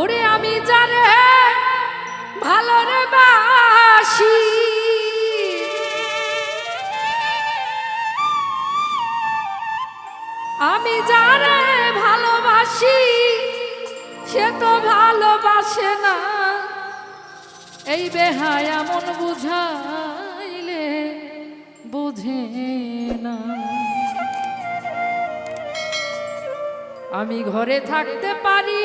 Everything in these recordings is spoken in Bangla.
ওরে আমি জানে, ভালো রে বাসি। আমি যারে ভালোবাসি, সে তো ভালোবাসে না। এই বেহায় এমন বুঝাইলে বুঝে না। আমি ঘরে থাকতে পারি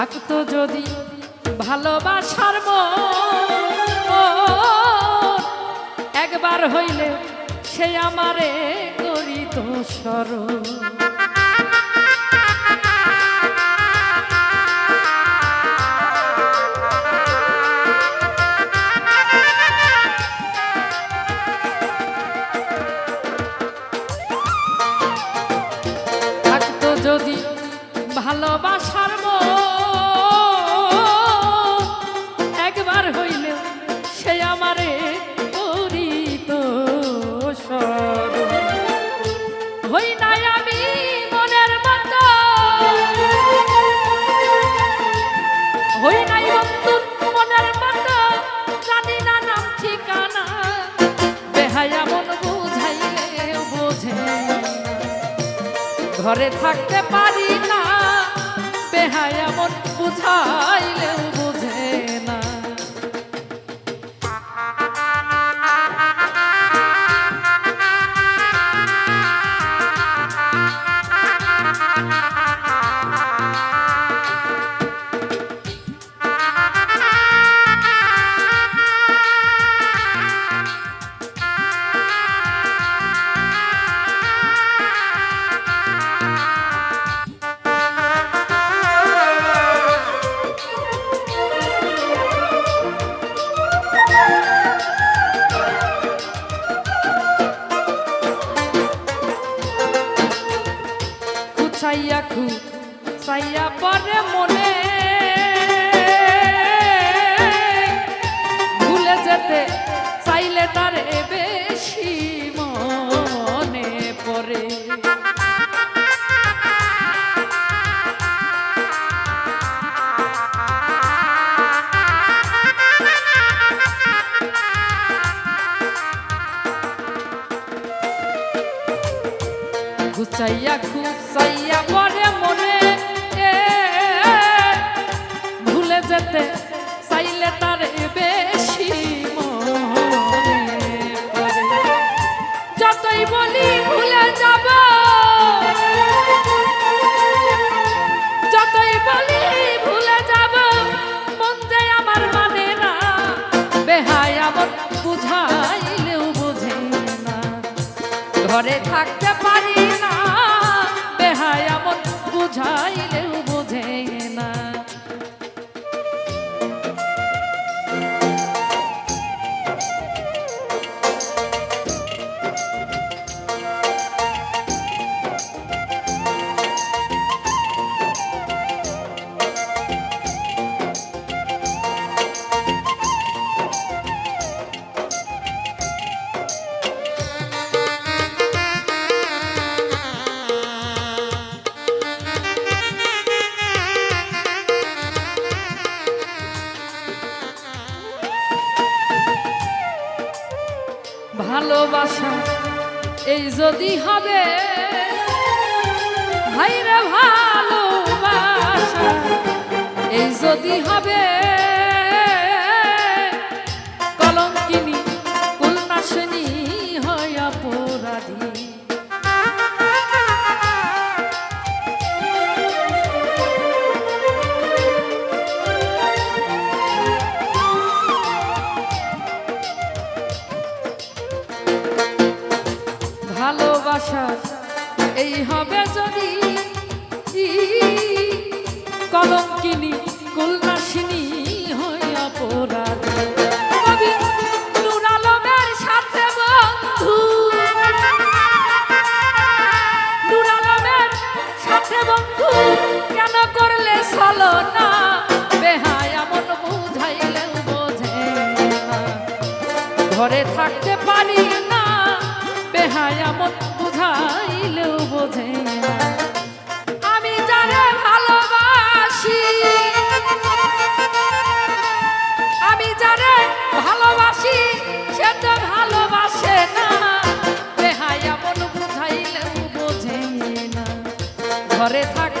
থাকতো যদি ভালোবাসার একবার হইলে সে আমারে করিত স্মরণ। থাকতো ঘরে থাকতে পারি না। বেহায় এমন বুঝাইলেও খুচাইয়া খু চাইয়া পরে মনে। ভুলে যেতে চাইলে তার বেশি খুচাইয়া পরে মনে ভুলে যেতে চাইলে তার বেশি যতই বলি ভুলে যাব, যতই বলি ভুলে যাব, মন যে আমার মানে না, বেহায় আমার বুঝাইলেও বুঝে না। ঘরে থাকতে ভালোবাসা এই যদি হবে ভাইরে ভালোবাসা এই যদি হবে কলঙ্কিনী কুলনাশিনী হয় অপরাধী। ভালোবাসা এই হবে যদি কলঙ্কিনী কুলনাশিনী হয় অপরাধ। বন্ধু। কেন করলে চলো না? বেহায় এমন বোঝে ঘরে থাকতে পারি না। বেহায়া মন বুঝাইলেও বোঝে আমি যারে ভালোবাসি, আমি যারে ভালোবাসি, সে ভালোবাসে না। বেহায়া মন বুঝাইলেও বোঝে না। ঘরে থাক